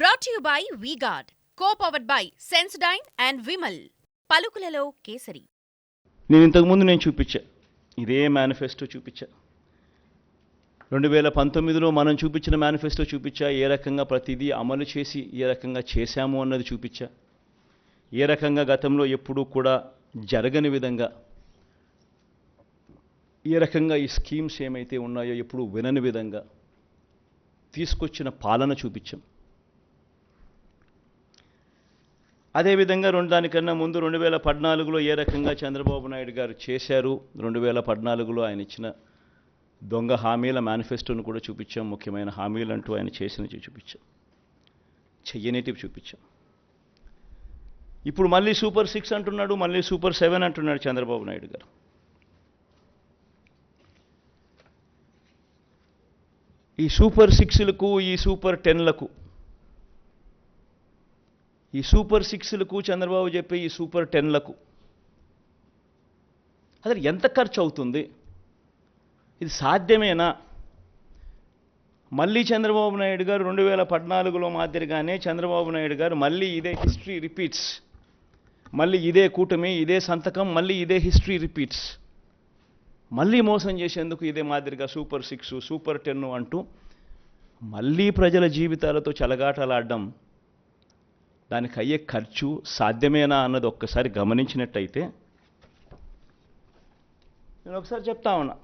Brought you by VGuard co powered by Sensodyne and Vimal పలుకులలో kesari. నేను ఇంతకుముందు నేను చూపించా. ఇదే మేనిఫెస్టో చూపించా. రెండు వేల పంతొమ్మిదిలో మనం చూపించిన మేనిఫెస్టో చూపించా. ఏ రకంగా ప్రతిదీ అమలు చేసి ఏ రకంగా చేశాము అన్నది చూపించా. ఏ రకంగా గతంలో ఎప్పుడూ కూడా జరగని విధంగా ఏ రకంగా ఈ స్కీమ్స్ ఏమైతే ఉన్నాయో ఎప్పుడు వినని విధంగా తీసుకొచ్చిన పాలన చూపించాం. అదేవిధంగా రెండు దానికన్నా ముందు రెండు వేల పద్నాలుగులో ఏ రకంగా చంద్రబాబు నాయుడు గారు చేశారు? రెండు వేల పద్నాలుగులో ఆయన ఇచ్చిన దొంగ హామీల మేనిఫెస్టోను కూడా చూపించాం. ముఖ్యమైన హామీలు అంటూ ఆయన చేసినవి చూపించాం. చెయ్యనేటివి చూపించాం. ఇప్పుడు మళ్ళీ సూపర్ సిక్స్ అంటున్నాడు మళ్ళీ సూపర్ సెవెన్ అంటున్నాడు చంద్రబాబు నాయుడు గారు. ఈ సూపర్ సిక్స్లకు ఈ సూపర్ టెన్లకు ఈ సూపర్ సిక్స్లకు చంద్రబాబు చెప్పే ఈ సూపర్ టెన్లకు. అసలు ఎంత ఖర్చు అవుతుంది ఇది సాధ్యమేనా? మళ్ళీ చంద్రబాబు నాయుడు గారు రెండు వేల పద్నాలుగులో మాదిరిగానే చంద్రబాబు నాయుడు గారు మళ్ళీ ఇదే హిస్టరీ రిపీట్స్ మళ్ళీ ఇదే కూటమి ఇదే సంతకం మళ్ళీ ఇదే హిస్టరీ రిపీట్స్ మళ్ళీ మోసం చేసేందుకు ఇదే మాదిరిగా సూపర్ సిక్స్ సూపర్ టెన్ అంటూ మళ్ళీ ప్రజల జీవితాలతో చెలగాటలాడడం దానికి అయ్యే ఖర్చు సాధ్యమేనా అన్నది ఒక్కసారి గమనించినట్టయితే నేను ఒకసారి చెప్తా ఉన్నా.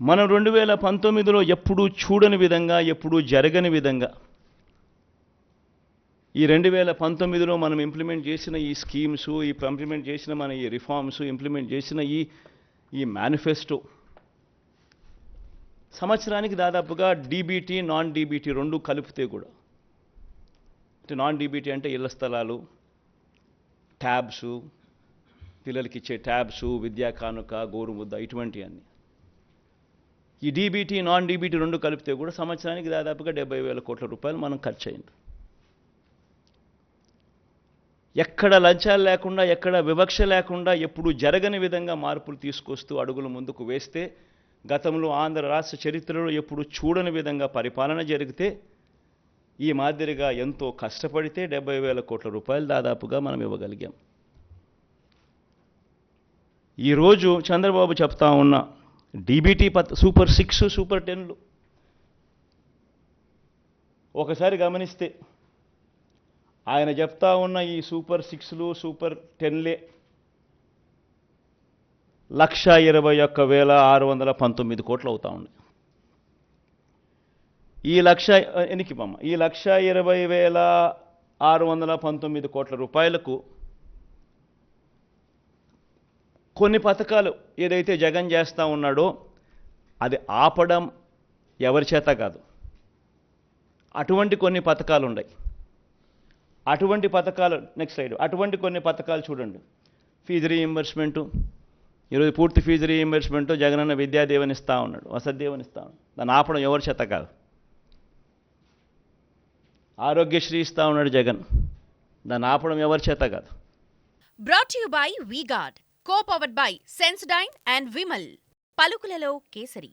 మనం రెండు వేల పంతొమ్మిదిలో ఎప్పుడూ చూడని విధంగా ఎప్పుడూ జరగని విధంగా ఈ రెండు వేల పంతొమ్మిదిలో మనం ఇంప్లిమెంట్ చేసిన ఈ స్కీమ్స్ ఈ ఇంప్లిమెంట్ చేసిన మన ఈ రిఫార్మ్స్ ఇంప్లిమెంట్ చేసిన ఈ ఈ మేనిఫెస్టో సంవత్సరానికి దాదాపుగా డీబీటీ నాన్ డీబీటీ రెండు కలిపితే కూడా నాన్ డీబీటీ అంటే ఇళ్ళ స్థలాలు ట్యాబ్స్ పిల్లలకి ఇచ్చే ట్యాబ్స్ విద్యా కానుక గోరుముద్ద ఇటువంటివన్నీ ఈ డీబీటీ నాన్ డీబీటీ రెండు కలిపితే కూడా సంవత్సరానికి దాదాపుగా డెబ్బై వేల కోట్ల రూపాయలు మనం ఖర్చు అయింది ఎక్కడ లంచాలు లేకుండా ఎక్కడ వివక్ష లేకుండా ఎప్పుడు జరగని విధంగా మార్పులు తీసుకొస్తూ అడుగులు ముందుకు వేస్తే గతంలో ఆంధ్ర రాష్ట్ర చరిత్రలో ఎప్పుడు చూడని విధంగా పరిపాలన జరిగితే ఈ మాదిరిగా ఎంతో కష్టపడితే డెబ్బై వేల కోట్ల రూపాయలు దాదాపుగా మనం ఇవ్వగలిగాం. ఈరోజు చంద్రబాబు చెప్తా ఉన్న డీబీటీ పత్ సూపర్ సిక్స్ సూపర్ టెన్లు. ఒకసారి గమనిస్తే ఆయన చెప్తా ఉన్న ఈ సూపర్ సిక్స్లు సూపర్ టెన్లే లక్ష ఇరవై ఒక్క వేల ఆరు వందల పంతొమ్మిది కోట్లు అవుతా ఉన్నాయి. ఈ లక్ష ఎనికి పమ్మ ఈ లక్ష ఇరవై వేల ఆరు వందల పంతొమ్మిది కోట్ల రూపాయలకు కొన్ని పథకాలు ఏదైతే జగన్ చేస్తూ ఉన్నాడో అది ఆపడం ఎవరి చేత కాదు. అటువంటి కొన్ని పథకాలు ఉన్నాయి. అటువంటి పథకాలు నెక్స్ట్ సైడ్ అటువంటి కొన్ని పథకాలు చూడండి. ఫీజు రీఇంబర్స్మెంటు ఈరోజు పూర్తి ఫీజు రీఇంబర్స్మెంటు జగనన్న విద్యాదేవనిస్తూ ఉన్నాడు వసతిదేవని ఇస్తా ఉన్నాడు. దాన్ని ఆపడం ఎవరి చేత కాదు. ఆరోగ్యశ్రీ ఇస్తా ఉన్నాడు జగన్. దాన్ని ఆపడం ఎవరి చేత కాదు. Brought you by VGuard co powered by Sensodyne and Vimal పలుకులలో kesari.